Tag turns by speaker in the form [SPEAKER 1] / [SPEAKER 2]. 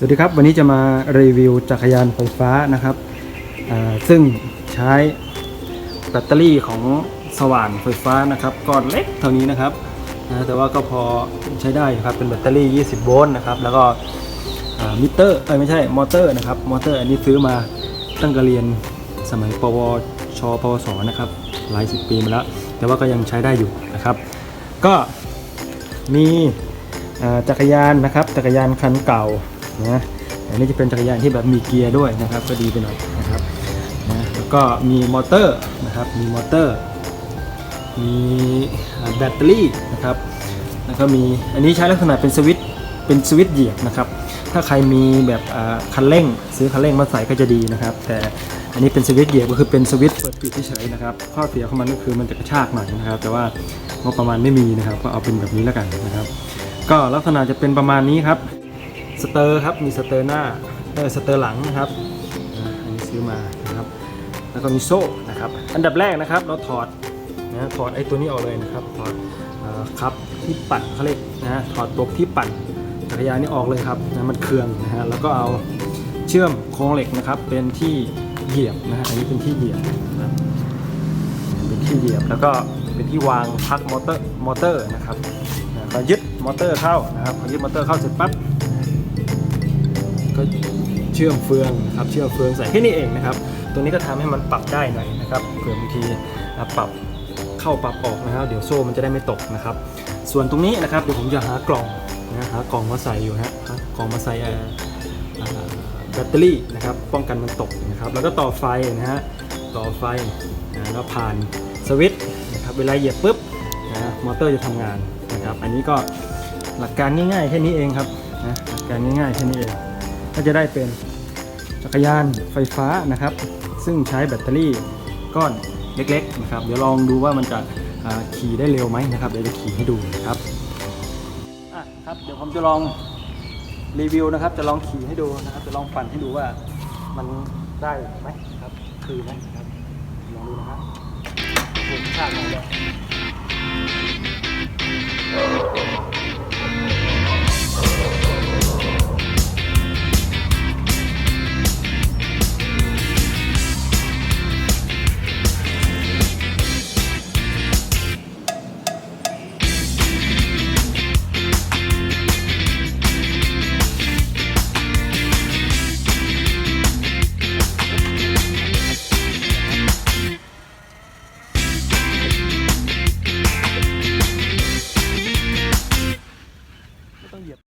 [SPEAKER 1] สวัสดีครับ วันนี้จะมารีวิวจักรยานไฟฟ้านะครับ ซึ่งใช้แบตเตอรี่ของสว่านไฟฟ้านะครับก้อนเล็กเท่านี้นะครับนะแต่ว่าก็พอใช้ได้ครับเป็นแบตเตอรี่ 20 โวลต์นะครับแล้วก็มิเตอร์เอ้ยไม่ใช่มอเตอร์นะครับมอเตอร์อันนี้ซื้อมาตั้งแต่เรียนสมัยปวชปวสนะครับหลายสิบปีมาแล้ว แต่ว่าก็ยังใช้ได้อยู่นะครับ ก็มีจักรยานนะครับจักรยานคันเก่า นะอันนี้จะเป็นจักรยานที่แบบมีเกียร์ด้วยนะครับ ก็ดีไปหน่อยนะครับนะแล้วก็มีมอเตอร์นะครับมีมอเตอร์ มีแบตเตอรี่นะครับแล้วก็มีอันนี้ใช้ลักษณะเป็นสวิตเป็นสวิตเหยียบนะครับ ถ้าใครมีแบบคันเร่ง ซื้อคันเร่งมาใส่ก็จะดีนะครับ แต่อันนี้เป็นสวิตเหยียบก็คือเป็นสวิตเปิดปิดเฉยๆนะครับ ข้อเสียของมันก็คือมันจะกระชากหน่อยนะครับ แต่ว่างบประมาณไม่มีนะครับ ก็เอาเป็นแบบนี้แล้วกันนะครับ ก็ลักษณะจะเป็นประมาณนี้ครับ สเตอร์ครับมีสเตอร์หน้าเออสเตอร์หลังนะครับอันนี้ซื้อมานะครับแล้วก็มีโซ่นะครับอันดับแรกนะครับเราถอดนะถอดไอ้ตัวนี้ออกเลยนะครับถอดออครับที่ปั่นเขาเรียกนะถอดปลอกที่ปั่นจักรยานนี่ออกเลยครับนะมันเคืองนะฮะแล้วก็เอาเชื่อมโครงเหล็กนะครับเป็นที่เหยียบนะฮะอันนี้เป็นที่เหยียบนะครับเป็นที่เหยียบแล้วก็เป็นที่วางพักมอเตอร์มอเตอร์นะครับนะก็ยึดมอเตอร์เข้านะครับพอยึดมอเตอร์เข้าเสร็จปั๊บ ก็เชื่อมเฟืองนะครับเชื่อมเฟืองใส่แค่นี้เองนะครับตรงนี้ก็ทำให้มันปรับได้หน่อยนะครับเผื่อบางทีปรับเข้าปรับออกนะครับ เดี๋ยวโซ่มันจะได้ไม่ตกนะครับ ส่วนตรงนี้นะครับเดี๋ยวผมจะหากล่องนะหากล่องมาใส่อยู่ฮะกล่องมาใส่แบตเตอรี่นะครับป้องกันมันตกนะครับ แล้วก็ต่อไฟนะฮะต่อไฟนะแล้วผ่านสวิตช์นะครับเวลาเหยียบปุ๊บนะมอเตอร์จะทำงานนะครับ อันนี้ก็หลักการง่ายๆแค่นี้เองครับนะหลักการง่ายๆแค่นี้เอง ก็จะได้เป็นจักรยานไฟฟ้านะครับ ซึ่งใช้แบตเตอรี่ก้อนเล็กๆนะครับ เดี๋ยวลองดูว่ามันจะอ่าขี่ได้เร็วไหมนะครับ เดี๋ยวจะขี่ให้ดูนะครับอะครับ เดี๋ยวผมจะลองรีวิวนะครับ จะลองขี่ให้ดูนะครับ จะลองปั่นให้ดูว่ามันได้ไหมครับ คือไหมนะครับ ลองดูนะครับโอ้โหชาติ